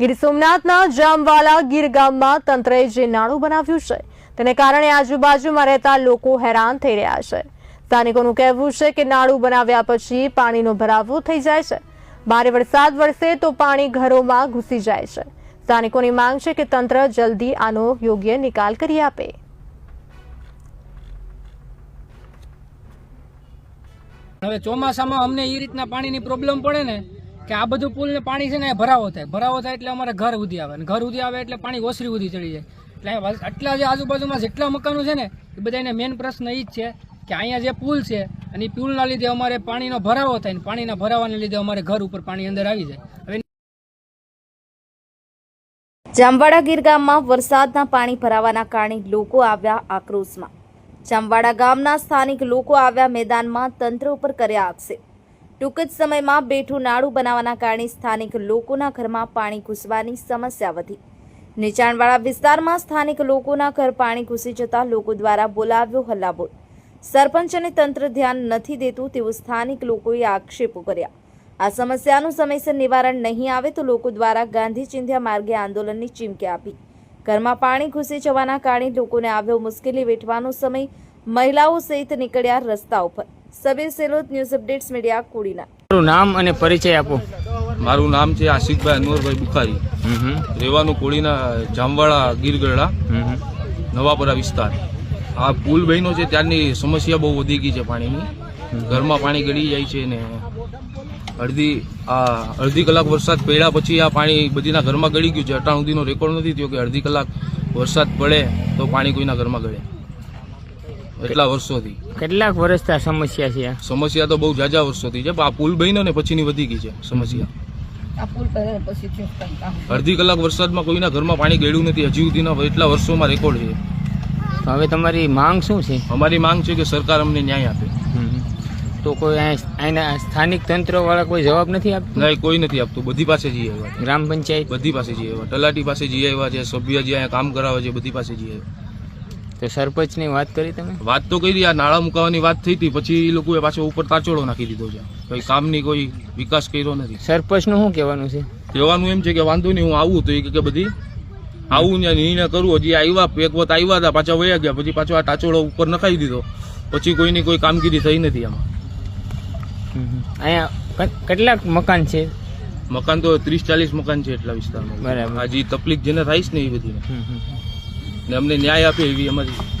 ગીર સોમનાથના જામવાલા ગીર ગામમાં તંત્રએ જે નાણું બનાવ્યું છે, તેને કારણે આજુબાજુમાં રહેતા લોકો હેરાન થઈ રહ્યા છે. સ્થાનિકોનું કહેવું છે કે નાળું બનાવ્યા પછી પાણીનો ભરાવો થઈ જાય છે. ભારે વરસાદ વરસે તો પાણી ઘરોમાં ઘૂસી જાય છે. સ્થાનિકોની માંગ છે કે તંત્ર જલ્દી આનો યોગ્ય નિકાલ કરી આપે. હવે ચોમાસામાં અમને એ રીતના પાણીની પ્રોબ્લેમ પડે ને કે આ બધું પુલ ને પાણી છે ને ભરાવો થાય. ભરાવો થાય એટલે અમારે ઘર ઉધી આવે. ઘર ઉધી આવે એટલે પાણી ઓસરી ઉધી ચડી જાય. એટલે આટલા જે આજુબાજુમાં જેટલા મકાનો છે ને, એ બધાને મેઇન પ્રશ્ન એ જ છે કે અહીંયા જે પુલ છે અને એ પુલના લીધે અમારે પાણીનો ભરાવો થાય ને પાણીના ભરાવાને લીધે અમારે ઘર ઉપર પાણી અંદર આવી જાય. જામવાડા ગીર ગામમાં વરસાદના પાણી ભરાવાના કારણે લોકો આવ્યા આક્રોશમાં. જામવાડા ગામના સ્થાનિક લોકો આવ્યા મેદાનમાં તંત્ર ઉપર કર્યા આક્ષેપ. ટૂંક જ સમયમાં બેઠું નાળું બનાવવાના કારણે સ્થાનિક લોકોના ઘરમાં પાણી ઘૂસવાની સમસ્યા વધી. નીચાણવાળા વિસ્તારમાં સ્થાનિક લોકોના ઘર પાણી ઘૂસી જતા લોકો દ્વારા બોલાવ્યો હલ્લાબોલ. સરપંચ અને તંત્ર ધ્યાન નથી દેતું તેવું સ્થાનિક લોકોએ આક્ષેપો કર્યા. આ સમસ્યાનું સમયસર નિવારણ નહીં આવે તો લોકો દ્વારા ગાંધી ચિંધ્યા માર્ગે આંદોલનની ચીમકી આપી. ઘરમાં પાણી ઘૂસી જવાના કારણે લોકોને આવ્યો મુશ્કેલી વેઠવાનો સમય મહિલાઓ સહિત નીકળ્યા રસ્તા ઉપર. Sabir Selot news updates media કુડીના. મારું નામ અને પરિચય આપો. મારું નામ છે આશિકભાઈ અનવરભાઈ બુખારી. રહેવાનું કોળીના જામવાળા ગીરગઢડા નવાપરા વિસ્તાર. આ પુલ બન્યો છે ત્યારની સમસ્યા બહુ વધી ગઈ છે પાણીની. ઘરમાં પાણી ગળી જાય છે ને અડધી આ અડધી કલાક વરસાદ પડ્યા પછી આ પાણી બધીના ઘરમાં ગળી ગયું છે. અટાણ સુધીનો રેકોર્ડ નથી થયો કે અડધી કલાક વરસાદ પડે તો પાણી કોઈના ઘરમાં ગળે. એટલા વર્ષોથી? કેટલાક વર્ષથી આ સમસ્યા છે આ? સમસ્યા તો બહુ જાજા વર્ષોથી છે પણ આ પુલ બન્યો ને પછીની વધી ગઈ છે સમસ્યા. અડધી કલાક વરસાદમાં કોઈના ઘરમાં પાણી ગળ્યું નથી હજી સુધીના એટલા વર્ષોમાં રેકોર્ડ છે. તો હવે તમારી માંગ શું છે? અમારી માંગ છે કે સરકાર અમને ન્યાય આપે. તો કોઈ અહીં- અહીંના સ્થાનિક તંત્ર વાળા કોઈ જવાબ નથી આપતું? ના કોઈ નથી આપતું. બધી પાસે જઈ આવ્યા ગ્રામ પંચાયત? બધી પાસે જઈ આવ્યા. તલાટી પાસે જઈ આવ્યા છે સભ્ય જે અહીંયા કામ કરાવે છે બધી પાસે જઈ આવ્યા. તો સરપંચની વાત કરી તમે? વાત તો કરી આ નાળા મુકાવાની વાત થઈ હતી. પછી એ લોકોએ પાછો ઉપર તાચોડો નાખી દીધો છે. કોઈ કામની કોઈ વિકાસ કર્યો નથી. સરપંચનું શું કહેવાનું છે? કહેવાનું એમ છે કે વાંધો નહીં હું આવું તો એ કે બધી આવું ને નિર્ણય કરું. હજી આવ્યા એક વખત આવ્યા હતા પાછા વયા ગયા. પછી પાછો આ ટાચોડો ઉપર નખાઈ દીધો. પછી કોઈની કોઈ કામગીરી થઈ નથી આમાં. અહીંયા કેટલાક મકાન છે? મકાન તો ત્રીસ ચાલીસ મકાન છે એટલા વિસ્તારમાં. બરાબર. હજી તકલીફ જેને થાય છે ને એ બધી. ને અમને ન્યાય આપે એવી અમારી